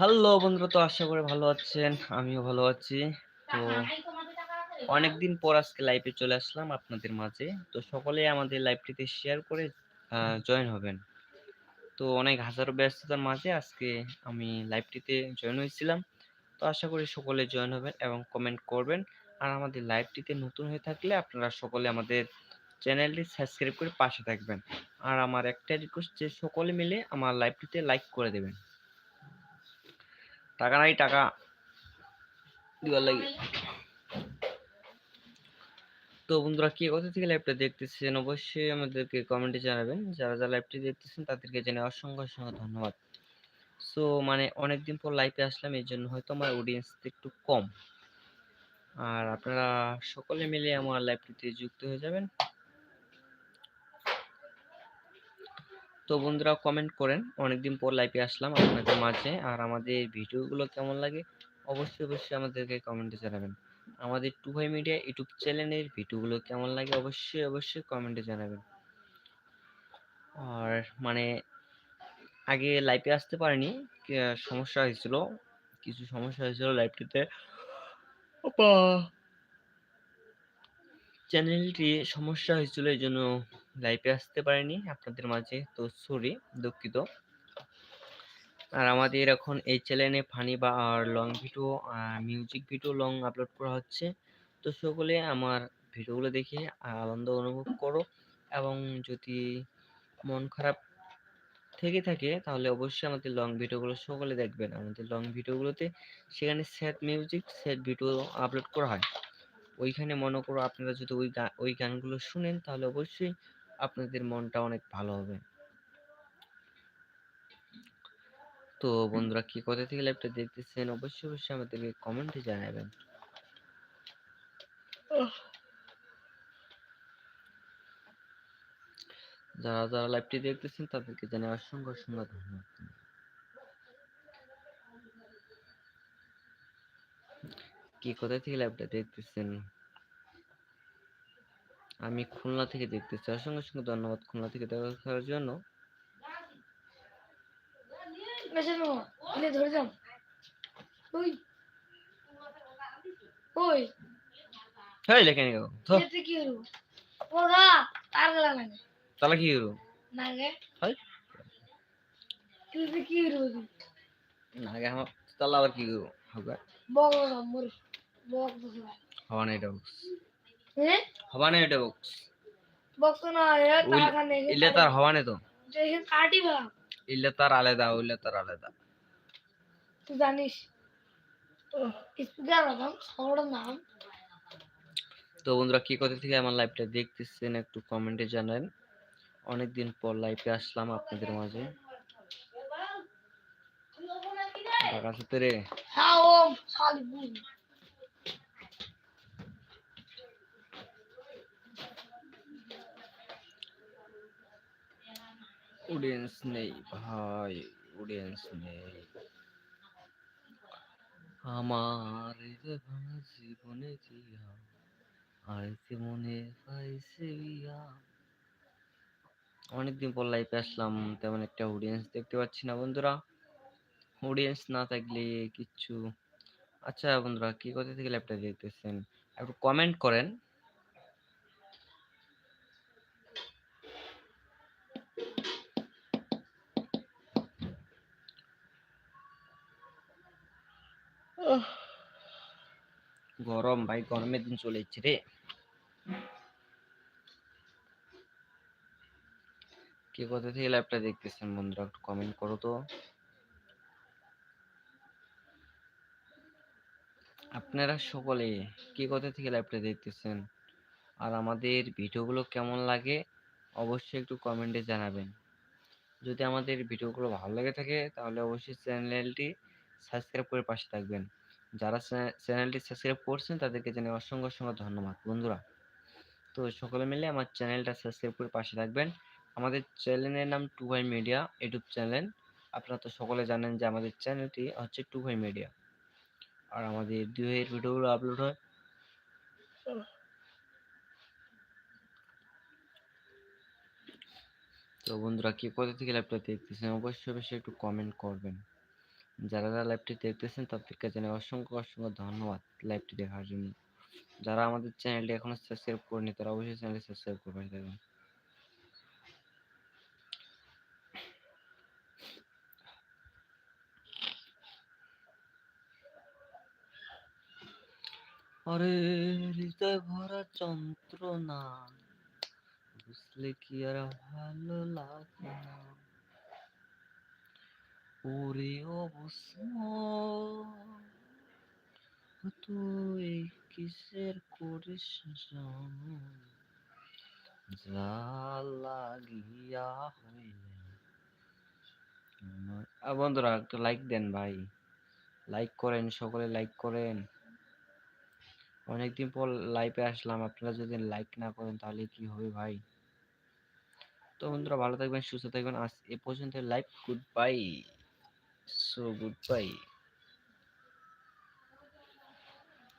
Hello বন্ধুরা, তো আশা করি ভালো আছেন, আমিও ভালো আছি। তো অনেকদিন পর আজকে লাইভে চলে আসলাম আপনাদের মাঝে। তো সকলে আমাদের লাইভটিতে শেয়ার করে জয়েন হবেন। তো অনেক হাজারো ব্যস্ততার মাঝে আজকে আমি লাইভটিতে জয়েন হয়েছিলাম। তো আশা করি সকলে জয়েন হবেন এবং কমেন্ট করবেন। আর আমাদের লাইভটিতে নতুন হয়ে থাকলে আপনারা সকলে আমাদের চ্যানেলটি সাবস্ক্রাইব করে পাশে থাকবেন। আর আমার একটা রিকোয়েস্ট যে সকলে মিলে আমার লাইভটিতে লাইক করে দেবেন। টাকা নাই, টাকা। দিবার লাগে। তো বন্ধুরা, কে কোথা থেকে লাইভটা দেখতেছেন? অবশ্যই আমাদেরকে কমেন্টে জানাবেন। যারা যারা লাইভটি দেখতেছেন, তাদেরকে জানাই অসংখ্য অসংখ্য ধন্যবাদ। সো মানে অনেকদিন পর লাইভে আসলাম, এই জন্য হয়তো আমার অডিয়েন্স একটু কম। আর আপনারা সকলে মিলে আমার লাইভটিতে যুক্ত হয়ে যাবেন। তো বন্ধুরা কমেন্ট করেন। অনেকদিন পর লাইভে আসলাম আপনাদের মাঝে। আর আমাদের ভিডিওগুলো কেমন লাগে অবশ্যই অবশ্যই আমাদেরকে কমেন্টে জানাবেন। আমাদের টু ভাই মিডিয়া ইউটিউব চ্যানেলের ভিডিওগুলো কেমন লাগে অবশ্যই অবশ্যই কমেন্টে জানাবেন। আর মানে আগে লাইভে আসতে পারিনি সমস্যা হয়েছিল, কিছু সমস্যা হয়েছিল লাইভটিতে চ্যানেলটি সমস্যা হয়েছিল এই জন্য লাইভে আসতে পারিনি আপনাদের মাঝে। তো সরি দুঃখিত। আর আমাদের এখন এই চ্যানেলে ফানি বা আর long video music video long upload করা হচ্ছে। তো সকলে আমার ভিডিওগুলো দেখে আনন্দ অনুভব করো এবং যদি মন খারাপ থেকে থাকে তাহলে অবশ্যই আমাদের লং ভিডিওগুলো সকলে দেখবেন। আমাদের লং ভিডিওগুলোতে সেখানে sad music sad video upload করা হয়। ওইখানে মনে করো আপনারা যদি ওই গান ওই গানগুলো শুনেন তাহলে অবশ্যই আপনাদের মনটা অনেক ভালো হবে। তো বন্ধুরা কি কোথা থেকে লাইভটা দেখতেছেন? অবশ্যই অবশ্যই আমাদেরকে কমেন্টে জানাবেন। যারা যারা লাইভটি দেখতেছেন তাদেরকে জানাই অসংখ্য অসংখ্য ধন্যবাদ। কি কোথা থেকে লাইভটা দেখতেছেন? আমি খুলনা থেকে দেখতেছি। অসংখ্য অসংখ্য ধন্যবাদ খুলনা থেকে দেখার জন্য। হেই লেখে নি তো কি হলো? ওরা তার গলা তালা কি না তালা আবার হবে বগ বগ হওয়া নাই হ্যাঁ? হওয়া নাই এটা বক্স বক্স না ইলে তার হওয়া নেই তো। কাটি ইলে তার আলাদা ওইলে তার আলাদা। তুই জানিস স্পিকার নাম। তো বন্ধুরা কি কথা থেকে আমার লাইভটা দেখতেছেন একটু কমেন্টে জানান। অনেকদিন পর লাইভে আসলাম আপনাদের মাঝে। ঢাকা সূত্রে অডিয়েন্স নেই ভাই অডিয়েন্স নেই আমার জীবনে জিয়া আইতে মনে পাইছে অনেকদিন পর লাইফে আসলাম, তেমন একটা অডিয়েন্স দেখতে পাচ্ছি না, বন্ধুরা। অডিয়েন্স না থাকলে কিচ্ছু আচ্ছা বন্ধুরা, কি কোথা থেকে ল্যাপটপ দেখতেছেন? একটু কমেন্ট করেন। গরম ভাই, গরমের দিন চলে যাচ্ছে রে। কে কোথা থেকে লাইভটা দেখতেছেন বন্ধুরা, একটু কমেন্ট করো তো। আপনারা সকলে কে কোথা থেকে লাইভটা দেখতেছেন? আর আমাদের ভিডিওগুলো কেমন লাগে অবশ্যই একটু কমেন্টে জানাবেন। যদি আমাদের ভিডিওগুলো ভালো লাগে থাকে, তাহলে অবশ্যই চ্যানেলটি সাবস্ক্রাইব করে পাশে থাকবেন। যারা চ্যানেলটি সাবস্ক্রাইব করছেন তাদেরকে জানাই অসংখ্য অসংখ্য ধন্যবাদ, বন্ধুরা। তো সকলে মিলে আমার চ্যানেলটা সাবস্ক্রাইব করে পাশে থাকবেন। আমাদের চ্যানেলের নাম টু ভাই মিডিয়া, ইউটিউব চ্যানেল। আপনারা তো সকলে জানেন যে আমাদের চ্যানেলটি হচ্ছে টু ভাই মিডিয়া। আর আমাদের দুই ভাইয়ের ভিডিওগুলো আপলোড হয়। তো বন্ধুরা, কে কোথা থেকে ল্যাপটপ দেখতেছেন? অবশ্যই অবশ্যই একটু কমেন্ট করবেন। যারা যারা লাইভটি দেখতেছেন তাদেরকে জানাই অসংখ্য অসংখ্য ধন্যবাদ লাইভটি দেখার জন্য। যারা আমাদের চ্যানেলটি এখনও সাবস্ক্রাইব করেনি তারা অবশ্যই চ্যানেলটি সাবস্ক্রাইব করে পাশে আরে, হৃদয় ভরা যন্ত্রণা, বুঝলে কি আর ভালো লাগে না। ওরে অবসময় তুই কিসের করিস বন্ধুরা, একটু লাইক দেন ভাই। লাইক করেন, সকলে লাইক করেন। অনেকদিন পর লাইভে আসলাম। আপনারা যদি লাইক না করেন, তাহলে কি হবে ভাই? তো বন্ধুরা, ভালো থাকবেন, সুস্থ থাকবেন। আজ এ পর্যন্ত live goodbye so good bye